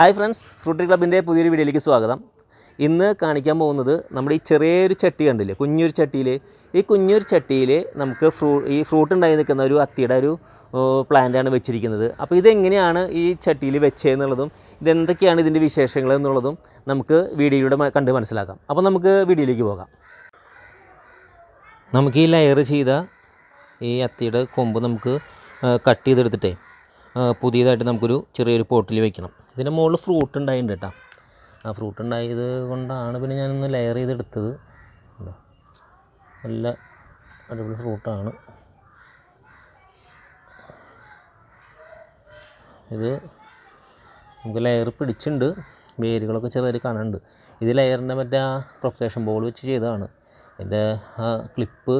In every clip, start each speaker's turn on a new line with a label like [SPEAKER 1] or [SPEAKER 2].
[SPEAKER 1] Hi friends Frooti ക്ലബിന്റെ പുതിയൊരു വീഡിയോയിലേക്ക് സ്വാഗതം. ഇന്ന് കാണിക്കാൻ പോകുന്നത് നമ്മുടെ ഈ ചെറിയൊരു ചട്ടി കണ്ടില്ലേ കുഞ്ഞൊരു ചട്ടിയിൽ ഈ കുഞ്ഞൊരു ചട്ടിയിൽ നമുക്ക് ഫ്രൂ ഈ ഫ്രൂട്ട് ഉണ്ടായി നിൽക്കുന്ന ഒരു അത്തിയുടെ ഒരു പ്ലാന്റാണ് വെച്ചിരിക്കുന്നത്. അപ്പോൾ ഇതെങ്ങനെയാണ് ഈ ചട്ടിയിൽ വെച്ചതെന്നുള്ളതും ഇതെന്തൊക്കെയാണ് ഇതിന്റെ വിശേഷങ്ങൾ എന്നുള്ളതും നമുക്ക് വീഡിയോയിലൂടെ കണ്ട് മനസ്സിലാക്കാം. അപ്പോൾ നമുക്ക് വീഡിയോയിലേക്ക് പോകാം. നമുക്ക് ഈ ലെയർ ചെയ്ത ഈ അത്തിയുടെ കൊമ്പ് നമുക്ക് കട്ട് ചെയ്തെടുത്തിട്ടേ പുതിയതായിട്ട് നമുക്കൊരു ചെറിയൊരു പോട്ടിൽ വെക്കണം. ഇതിന്റെ മുകളിൽ ഫ്രൂട്ട് ഉണ്ടായിട്ടുണ്ട് കേട്ടോ. ആ ഫ്രൂട്ട് ഉണ്ടായത് കൊണ്ടാണ് പിന്നെ ഞാനൊന്ന് ലെയർ ചെയ്തെടുത്തത്? നല്ല അടിപൊളി ഫ്രൂട്ടാണ് ഇത് നമുക്ക് ലെയർ പിടിച്ചിട്ടുണ്ട്. വേരുകളൊക്കെ ചെറുതായി കാണുന്നുണ്ട് ഇത് ലെയറിന്റെ മറ്റേ ആ പ്രൊപ്പറേഷൻ ബോൾ വെച്ച് ചെയ്തതാണ്. എന്റെ ആ ക്ലിപ്പ്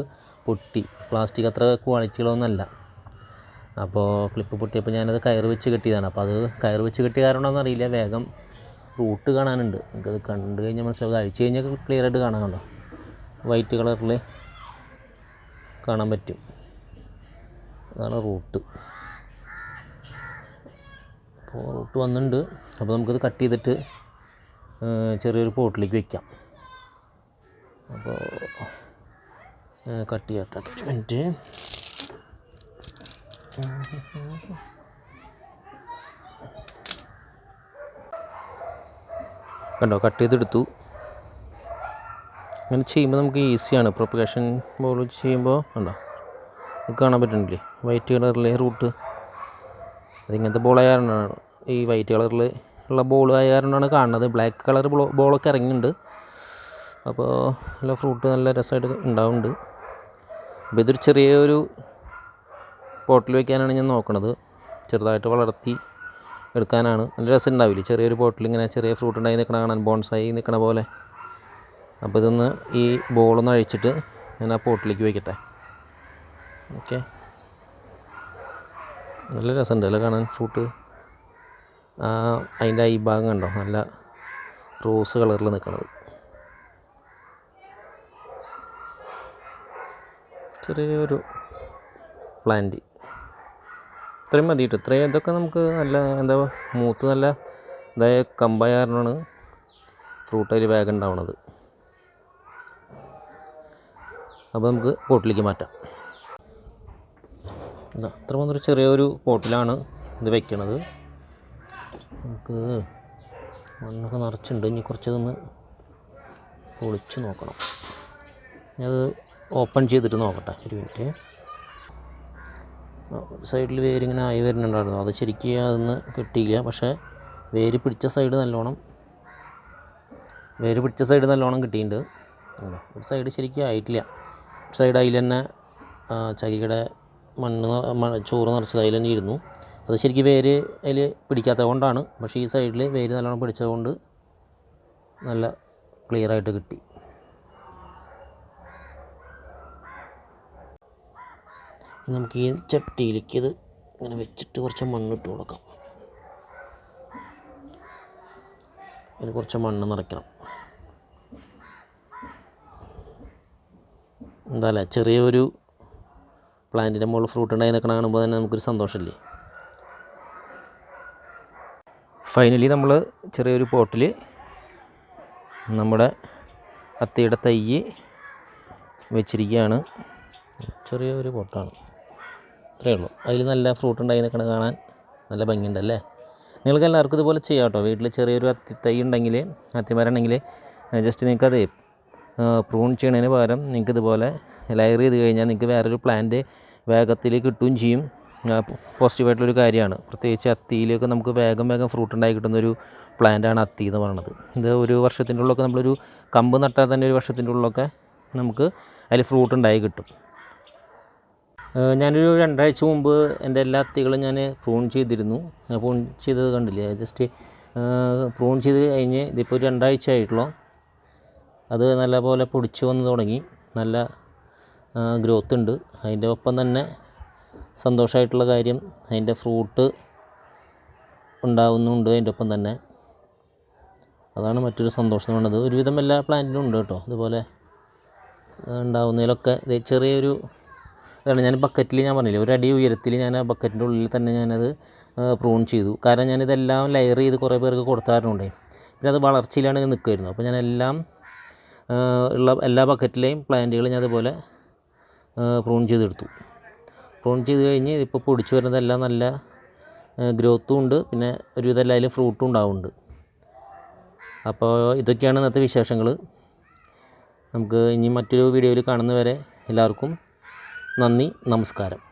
[SPEAKER 1] പൊട്ടി. പ്ലാസ്റ്റിക് അത്ര ക്വാളിറ്റികളൊന്നുമല്ല അപ്പോൾ ക്ലിപ്പ് പൊട്ടിയപ്പോൾ ഞാനത് കയറ് വെച്ച് കെട്ടിയതാണ്. അപ്പോൾ അത് കയറ് വെച്ച് കെട്ടിയ കാരണമാണെന്ന് അറിയില്ല. വേഗം റൂട്ട് കാണാനുണ്ട്. നിങ്ങൾക്കത് കണ്ടു കഴിഞ്ഞാൽ മനസ്സിലാവും. അഴിച്ചു കഴിഞ്ഞാൽ ക്ലിയർ ആയിട്ട് കാണാൻ കണ്ടോ? വൈറ്റ് കളറിൽ കാണാൻ പറ്റും. അതാണ് റൂട്ട് അപ്പോൾ റൂട്ട് വന്നിട്ടുണ്ട്. അപ്പോൾ നമുക്കത് കട്ട് ചെയ്തിട്ട് ചെറിയൊരു പോട്ടിലേക്ക് വെക്കാം. അപ്പോൾ കട്ട് ചെയ്യട്ടെ മിനിറ്റ് കണ്ടോ കട്ട് ചെയ്തെടുത്തു. അങ്ങനെ ചെയ്യുമ്പോൾ നമുക്ക് ഈസിയാണ് പ്രൊപ്പഗേഷൻ ബോൾ ചെയ്യുമ്പോൾ കണ്ടോ നമുക്ക് കാണാൻ പറ്റുന്നില്ലേ? വൈറ്റ് കളറിലെ റൂട്ട് അതിങ്ങനത്തെ ബോൾ ആയതുകൊണ്ടാണ് ഈ വൈറ്റ് കളറിൽ ഉള്ള ബോൾ ആയതുകൊണ്ടാണ് കാണുന്നത്. ബ്ലാക്ക് കളർ ബോൾ ബോളൊക്കെ ഇറങ്ങിയിട്ടുണ്ട്. അപ്പോൾ നല്ല ഫ്രൂട്ട് നല്ല രസമായിട്ട് ഉണ്ടാവുന്നുണ്ട്. അപ്പോൾ ഇതൊരു ചെറിയൊരു പോട്ടിൽ വയ്ക്കാനാണ് ഞാൻ നോക്കണത്. ചെറുതായിട്ട് വളർത്തി എടുക്കാനാണ്. നല്ല രസം ഉണ്ടാവില്ലേ ചെറിയൊരു പോട്ടിൽ ഇങ്ങനെ ചെറിയ ഫ്രൂട്ട് ഉണ്ടായി നിൽക്കണ കാണാൻ ബോൺസായി നിൽക്കണ പോലെ. അപ്പോൾ ഇതൊന്ന് ഈ ബോളൊന്ന് അഴിച്ചിട്ട് ഞാൻ ആ പോട്ടിലേക്ക് വയ്ക്കട്ടെ. ഓക്കെ. നല്ല രസമുണ്ട് അല്ലേ കാണാൻ ഫ്രൂട്ട് ആ അതിന്റെ ഈ ഭാഗം കണ്ടോ? നല്ല റോസ് കളറിൽ നിൽക്കണത്. ചെറിയൊരു പ്ലാന്റ് ഇത്രയും മതി കേട്ടോ ഇത്രയും ഇതൊക്കെ നമുക്ക് നല്ല എന്താ മൂത്ത് നല്ല ഇതായ കമ്പായ കാരണമാണ് ഫ്രൂട്ട് അതിൽ വേഗം ഉണ്ടാവണത്. അപ്പോൾ നമുക്ക് പോട്ടിലേക്ക് മാറ്റാം. അത്ര മാത്രം ചെറിയൊരു പോട്ടിലാണ് ഇത് വെക്കണത്. നമുക്ക് മണ്ണൊക്കെ നിറച്ചുണ്ട് ഇനി കുറച്ചതൊന്ന് പൊളിച്ച് നോക്കണം. ഞാനത് ഓപ്പൺ ചെയ്തിട്ട് നോക്കട്ടെ ഒരു മിനിറ്റ് സൈഡിൽ വേരിങ്ങനെ ആയി വരുന്നുണ്ടായിരുന്നു. അത് ശരിക്കും അതൊന്ന് കിട്ടിയില്ല. പക്ഷേ വേര് പിടിച്ച സൈഡ് നല്ലോണം വേര് പിടിച്ച സൈഡ് നല്ലോണം കിട്ടിയിട്ടുണ്ട്? ഒരു സൈഡ് ശരിക്കും ആയിട്ടില്ല. സൈഡ് അതിൽ തന്നെ ചകിരിയുടെ മണ്ണ് ചോറ് നിറച്ചത് അതിൽ തന്നെ ഇരുന്നു. അത് ശരിക്കും വേര് അതിൽ പിടിക്കാത്തത് കൊണ്ടാണ്. പക്ഷേ ഈ സൈഡിൽ വേര് നല്ലോണം പിടിച്ചത് കൊണ്ട് നല്ല ക്ലിയറായിട്ട് കിട്ടി. നമുക്ക് ഈ ചട്ടിയിലേക്ക് ഇത് ഇങ്ങനെ വെച്ചിട്ട് കുറച്ച് മണ്ണിട്ട് കൊടുക്കാം. അതിന് കുറച്ച് മണ്ണ് നിറയ്ക്കണം. എന്താല്ലേ ചെറിയൊരു പ്ലാന്റിന്റെ മുകളിൽ ഫ്രൂട്ട് ഉണ്ടായി നിൽക്കണ കാണുമ്പോൾ തന്നെ നമുക്കൊരു സന്തോഷമില്ലേ? ഫൈനലി നമ്മൾ ചെറിയൊരു പോട്ടിൽ നമ്മുടെ അത്തയുടെ തൈ വെച്ചിരിക്കുകയാണ്. ചെറിയൊരു പോട്ടാണ്. ഇത്രയേ ഉള്ളൂ. അതിൽ നല്ല ഫ്രൂട്ട് ഉണ്ടായി നിൽക്കണ കാണാൻ നല്ല ഭംഗിയുണ്ടല്ലേ? നിങ്ങൾക്ക് എല്ലാവർക്കും ഇതുപോലെ ചെയ്യാം കേട്ടോ. വീട്ടിൽ ചെറിയൊരു അത്തി തൈ ഉണ്ടെങ്കിൽ അത്തിമരം ഉണ്ടെങ്കിൽ ജസ്റ്റ് നിങ്ങൾക്കത് പ്രൂൺ ചെയ്യണതിന് പകരം നിങ്ങൾക്ക് ഇതുപോലെ ലയർ ചെയ്ത് കഴിഞ്ഞാൽ നിങ്ങൾക്ക് വേറൊരു പ്ലാന്റ് വേഗത്തിൽ കിട്ടുകയും ചെയ്യും. പോസിറ്റീവായിട്ടുള്ളൊരു കാര്യമാണ്. പ്രത്യേകിച്ച് അത്തിയിലൊക്കെ നമുക്ക് വേഗം വേഗം ഫ്രൂട്ട് ഉണ്ടായി കിട്ടുന്നൊരു പ്ലാന്റാണ് അത്തി എന്ന് പറയുന്നത് ഇത് ഒരു വർഷത്തിന്റെ ഉള്ളിലൊക്കെ നമ്മളൊരു കമ്പ് നട്ടാൽ തന്നെ ഒരു വർഷത്തിന്റെ ഉള്ളിലൊക്കെ നമുക്ക് അതിൽ ഫ്രൂട്ട് ഉണ്ടായി കിട്ടും. ഞാനൊരു രണ്ടാഴ്ച മുമ്പ് എന്റെ എല്ലാ അത്തികളും ഞാൻ പ്രൂൺ ചെയ്തിരുന്നു. പ്രൂൺ ചെയ്തത് കണ്ടില്ലേ? ജസ്റ്റ് പ്രൂൺ ചെയ്ത് കഴിഞ്ഞ് ഇതിപ്പോൾ ഒരു രണ്ടാഴ്ച ആയിട്ടുള്ളൂ. അത് നല്ലപോലെ പൊടിച്ച് വന്ന് തുടങ്ങി. നല്ല ഗ്രോത്ത് ഉണ്ട്. അതിന്റെ ഒപ്പം തന്നെ സന്തോഷമായിട്ടുള്ള കാര്യം അതിന്റെ ഫ്രൂട്ട് ഉണ്ടാവുന്നുണ്ട് അതിന്റെ ഒപ്പം തന്നെ. അതാണ് മറ്റൊരു സന്തോഷം എന്ന് പറയുന്നത്. ഒരുവിധം എല്ലാ പ്ലാന്റിനും ഉണ്ട് കേട്ടോ. ഇതുപോലെ ഉണ്ടാവുന്നതിലൊക്കെ ചെറിയൊരു ഇതാണ് ഞാൻ ബക്കറ്റിൽ ഞാൻ പറഞ്ഞില്ലേ ഒരു അടി ഉയരത്തിൽ ഞാൻ ആ ബക്കറ്റിന്റെ ഉള്ളിൽ തന്നെ ഞാനത് പ്രൂൺ ചെയ്തു. കാരണം ഞാനിതെല്ലാം ലെയർ ചെയ്ത് കുറേ പേർക്ക് കൊടുത്തായിരുന്നുണ്ടേ പിന്നെ അത് വളർച്ചയിലാണ് നിൽക്കുമായിരുന്നു അപ്പോൾ ഞാൻ എല്ലാം ഉള്ള എല്ലാ ബക്കറ്റിലെയും പ്ലാന്റുകൾ ഞാൻ അതുപോലെ പ്രൂൺ ചെയ്തെടുത്തു. പ്രൂൺ ചെയ്ത് കഴിഞ്ഞ് ഇപ്പോൾ പൊടിച്ചു വരുന്നതെല്ലാം നല്ല ഗ്രോത്തും ഉണ്ട്. പിന്നെ ഒരുവിധം എല്ലാവരും ഫ്രൂട്ടും ഉണ്ടാവുന്നുണ്ട്. അപ്പോൾ ഇതൊക്കെയാണ് ഇന്നത്തെ വിശേഷങ്ങൾ നമുക്ക് ഇനി മറ്റൊരു വീഡിയോയിൽ കാണുന്നവരെ എല്ലാവർക്കും നന്ദി നമസ്കാരം.